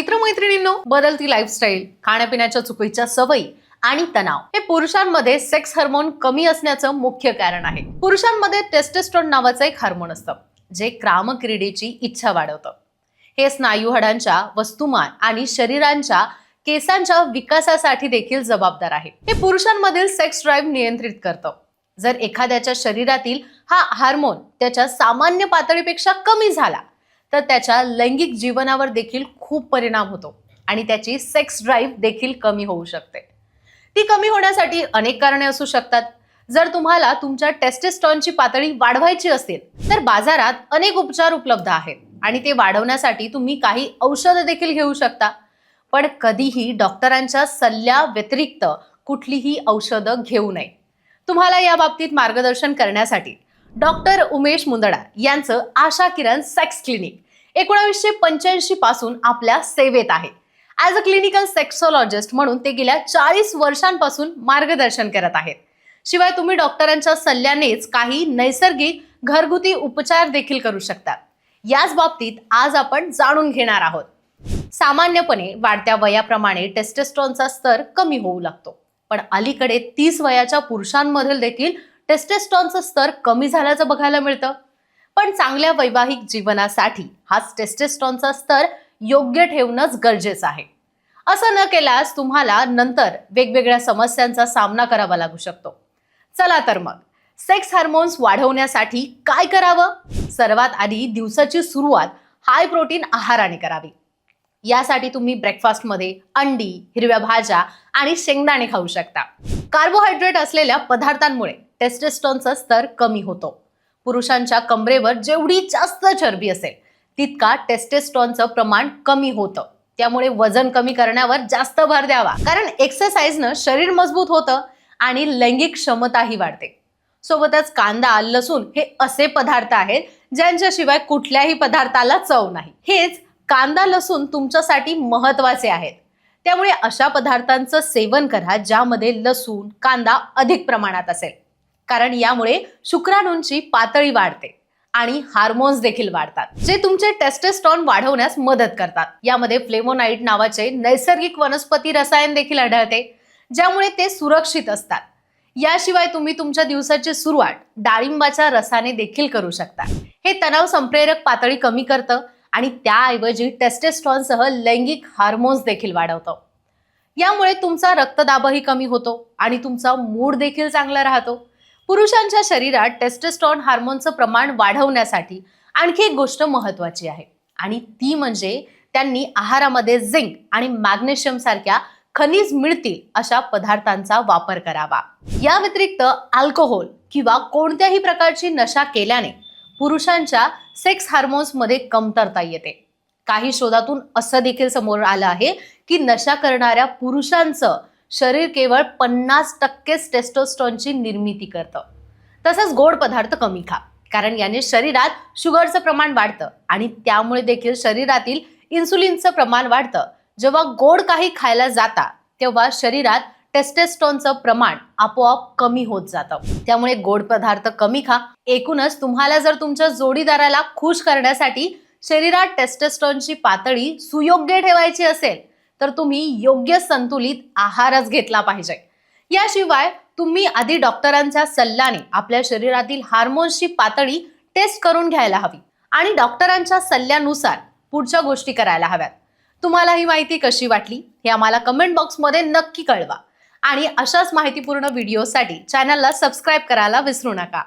मित्रमैत्रिणींनो बदलती लाईफस्टाईल खाण्यापिण्याच्या चुकीच्या सवयी आणि तणाव हे पुरुषांमध्ये सेक्स हार्मोन कमी असण्याचं मुख्य कारण आहे. पुरुषांमध्ये टेस्टेस्ट्रॉन नावाचं एक हार्मोन असतं जे क्रामक्रीडेची इच्छा वाढवतं. हे स्नायू हाडांच्या वस्तुमान आणि शरीरांच्या केसांच्या विकासासाठी देखील जबाबदार आहे. हे पुरुषांमधील सेक्स ड्राईव्ह नियंत्रित करतं. जर एखाद्याच्या शरीरातील हा हार्मोन त्याच्या सामान्य पातळीपेक्षा कमी झाला तर त्याच्या लैंगिक जीवनावर देखील खूप परिणाम होतो आणि त्याची सेक्स ड्राईव्ह देखील कमी होऊ शकते. ती कमी होण्यासाठी अनेक कारणे असू शकतात. जर तुम्हाला तुमच्या टेस्टेस्टॉनची पातळी वाढवायची असेल तर बाजारात अनेक उपचार उपलब्ध आहेत आणि ते वाढवण्यासाठी तुम्ही काही औषधं देखील घेऊ शकता. पण कधीही डॉक्टरांच्या सल्ल्या व्यतिरिक्त कुठलीही औषधं घेऊ नये. तुम्हाला या बाबतीत मार्गदर्शन करण्यासाठी डॉक्टर उमेश मुंदडा यांचं आशा किरण सेक्स क्लिनिक एकोणावीसशे पंच्याऐंशी पासून आपल्या सेवेत आहे. ॲज अ क्लिनिकल सेक्सॉलॉजिस्ट म्हणून ते गेल्या चाळीस वर्षांपासून मार्गदर्शन करत आहेत. शिवाय तुम्ही डॉक्टरांच्या सल्ल्यानेच काही नैसर्गिक घरगुती उपचार देखील करू शकता. याच बाबतीत आज आपण जाणून घेणार आहोत. सामान्यपणे वाढत्या वयाप्रमाणे टेस्टेस्ट्रॉनचा स्तर कमी होऊ लागतो. पण अलीकडे तीस वयाच्या पुरुषांमधील देखील टेस्टेस्ट्रॉनचं स्तर कमी झाल्याचं बघायला मिळतं. पण चांगल्या वैवाहिक जीवनासाठी हाच टेस्टेस्टॉनचा स्तर योग्य ठेवणंच गरजेचं आहे. असं न केल्यास तुम्हाला नंतर वेगवेगळ्या समस्यांचा सामना करावा लागू शकतो. चला तर मग सेक्स हार्मोन्स वाढवण्यासाठी काय करावं? सर्वात आधी दिवसाची सुरुवात हाय प्रोटीन आहाराने करावी. यासाठी तुम्ही ब्रेकफास्टमध्ये अंडी हिरव्या भाज्या आणि शेंगदाणे खाऊ शकता. कार्बोहायड्रेट असलेल्या पदार्थांमुळे टेस्टेस्टॉनचा स्तर कमी होतो. पुरुषांच्या कमरेवर जेवढी जास्त चरबी असेल तितका टेस्टेस्टॉनचं प्रमाण कमी होतं. त्यामुळे वजन कमी करण्यावर जास्त भर द्यावा. कारण एक्सरसाइजनं शरीर मजबूत होतं आणि लैंगिक क्षमताही वाढते. सोबतच कांदा लसूण हे असे पदार्थ आहेत ज्यांच्याशिवाय कुठल्याही पदार्थाला चव नाही. हेच कांदा लसूण तुमच्यासाठी महत्त्वाचे आहेत. त्यामुळे अशा पदार्थांचं सेवन करा ज्यामध्ये लसूण कांदा अधिक प्रमाणात असेल. कारण यामुळे शुक्राणूंची पातळी वाढते आणि हार्मोन्स देखील वाढतात जे तुमचे टेस्टेस्टॉन वाढवण्यास मदत करतात. यामध्ये फ्लेमोनाईट नावाचे नैसर्गिक वनस्पती रसायन देखील आढळते ज्यामुळे ते सुरक्षित असतात. याशिवाय तुम्ही तुमच्या दिवसाची सुरुवात डाळिंबाच्या रसाने देखील करू शकता. हे तणाव संप्रेरक पातळी कमी करतं आणि त्याऐवजी टेस्टेस्ट्रॉनसह लैंगिक हार्मोन्स देखील वाढवतं. यामुळे तुमचा रक्तदाबही कमी होतो आणि तुमचा मूड देखील चांगला राहतो. पुरुषांच्या शरीरात टेस्टेस्ट्रॉन हार्मोनचं प्रमाण वाढवण्यासाठी आणखी एक गोष्ट महत्वाची आहे. आणि ती म्हणजे त्यांनी आहारामध्ये झिंक आणि मॅग्नेशियम सारख्या खनिज मिळतील अशा पदार्थांचा वापर करावा. या व्यतिरिक्त अल्कोहोल किंवा कोणत्याही प्रकारची नशा केल्याने पुरुषांच्या सेक्स हार्मोन्समध्ये कमतरता येते. काही शोधातून असं देखील समोर आलं आहे की नशा करणाऱ्या पुरुषांचं शरीर केवळ पन्नास टक्केच टेस्टोस्टॉनची निर्मिती करतं. तसंच गोड पदार्थ कमी खा कारण याने शरीरात शुगरचं प्रमाण वाढतं आणि त्यामुळे देखील शरीरातील इन्सुलिनचं प्रमाण वाढतं. जेव्हा गोड काही खायला जाता तेव्हा शरीरात टेस्टेस्टॉनचं प्रमाण आपोआप कमी होत जातं. त्यामुळे गोड पदार्थ कमी खा. एकूणच तुम्हाला जर तुमच्या जोडीदाराला खुश करण्यासाठी शरीरात टेस्टेस्टॉनची पातळी सुयोग्य ठेवायची असेल तर तुम्ही योग्य संतुलित आहारच घेतला पाहिजे. याशिवाय तुम्ही आधी डॉक्टरांच्या सल्ल्याने आपल्या शरीरातील हार्मोन्सची पातळी टेस्ट करून घ्यायला हवी आणि डॉक्टरांच्या सल्ल्यानुसार पुढच्या गोष्टी करायला हव्यात. तुम्हाला ही माहिती कशी वाटली हे आम्हाला कमेंट बॉक्समध्ये नक्की कळवा. आणि अशाच माहितीपूर्ण व्हिडिओसाठी चॅनलला सबस्क्राईब करायला विसरू नका.